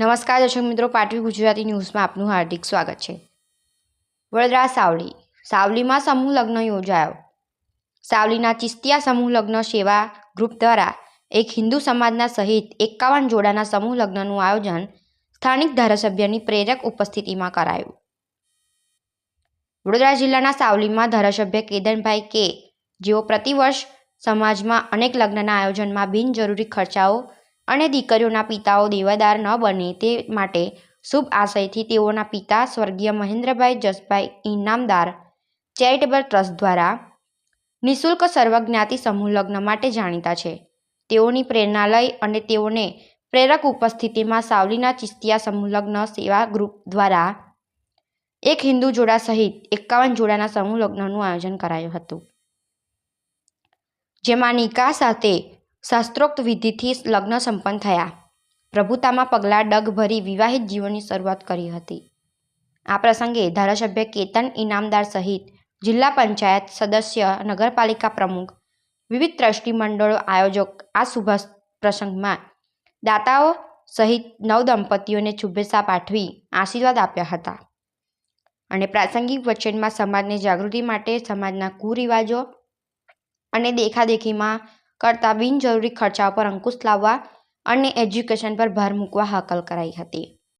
નમસ્કાર, દર્શક મિત્રો, પાટવી ગુજરાતી ન્યૂઝમાં આપનું હાર્દિક સ્વાગત છે. વડોદરા સાવલી. સાવલીમાં સમૂહ લગ્ન યોજાયો. સાવલીના ચિસ્તિયા સમૂહ લગ્ન સેવા ગ્રુપ દ્વારા એક હિન્દુ સમાજના સહિત એકાવન જોડાના સમૂહ લગ્નનું આયોજન સ્થાનિક ધારાસભ્યની પ્રેરક ઉપસ્થિતિમાં કરાયું. વડોદરા જિલ્લાના સાવલીમાં ધારાસભ્ય કેદનભાઈ કે, જેઓ પ્રતિવર્ષ સમાજમાં અનેક લગ્નના આયોજનમાં બિનજરૂરી ખર્ચાઓ અને દીકરીઓના પિતાઓ દેવાદાર ન બને તે માટે શુભ આશયથી તેઓના પિતા સ્વર્ગીય મહેન્દ્રભાઈ જસભાઈ ઇનામદાર ચેરિટેબલ ટ્રસ્ટ દ્વારા નિઃશુલ્ક સર્વજ્ઞાતિ સમૂહ લગ્ન માટે જાણીતા છે. તેઓની પ્રેરણા લઈ અને તેઓને પ્રેરક ઉપસ્થિતિમાં સાવલીના ચિસ્તિયા સમૂહ લગ્ન સેવા ગ્રુપ દ્વારા એક હિન્દુ જોડા સહિત એકાવન જોડાના સમૂહ લગ્નનું આયોજન કરાયું હતું. જેમાં નિકાહ સાથે શાસ્ત્રોક્ત વિધિથી લગ્ન સંપન્ન થયા. પ્રભુતામાં પગલાં ડગ ભરી વિવાહિત જીવનની શરૂઆત કરી હતી. આ પ્રસંગે ધારાસભ્ય કેતન ઇનામદાર સહિત જિલ્લા પંચાયત સદસ્ય, નગરપાલિકા પ્રમુખ, વિવિધ ટ્રસ્ટી મંડળો આયોજક આ શુભ પ્રસંગમાં દાતાઓ સહિત નવ દંપતીઓને શુભેચ્છા પાઠવી આશીર્વાદ આપ્યા હતા. અને પ્રાસંગિક વચનમાં સમાજને જાગૃતિ માટે સમાજના કુરિવાજો અને દેખાદેખીમાં કરતા બિનજરૂરી ખર્ચાઓ પર અંકુશ લાવવા અને એજ્યુકેશન પર ભાર મૂકવા હાકલ કરાઈ હતી.